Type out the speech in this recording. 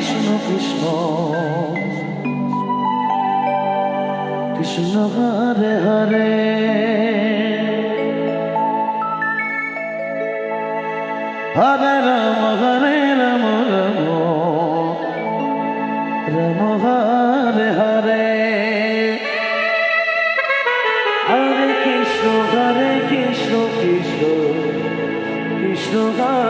Krishna Krishna Krishna Hare Hare Hare Ram Hare Ram Ram Ram Hare Hare Hare Krishna Hare Krishna Krishna Krishna Hare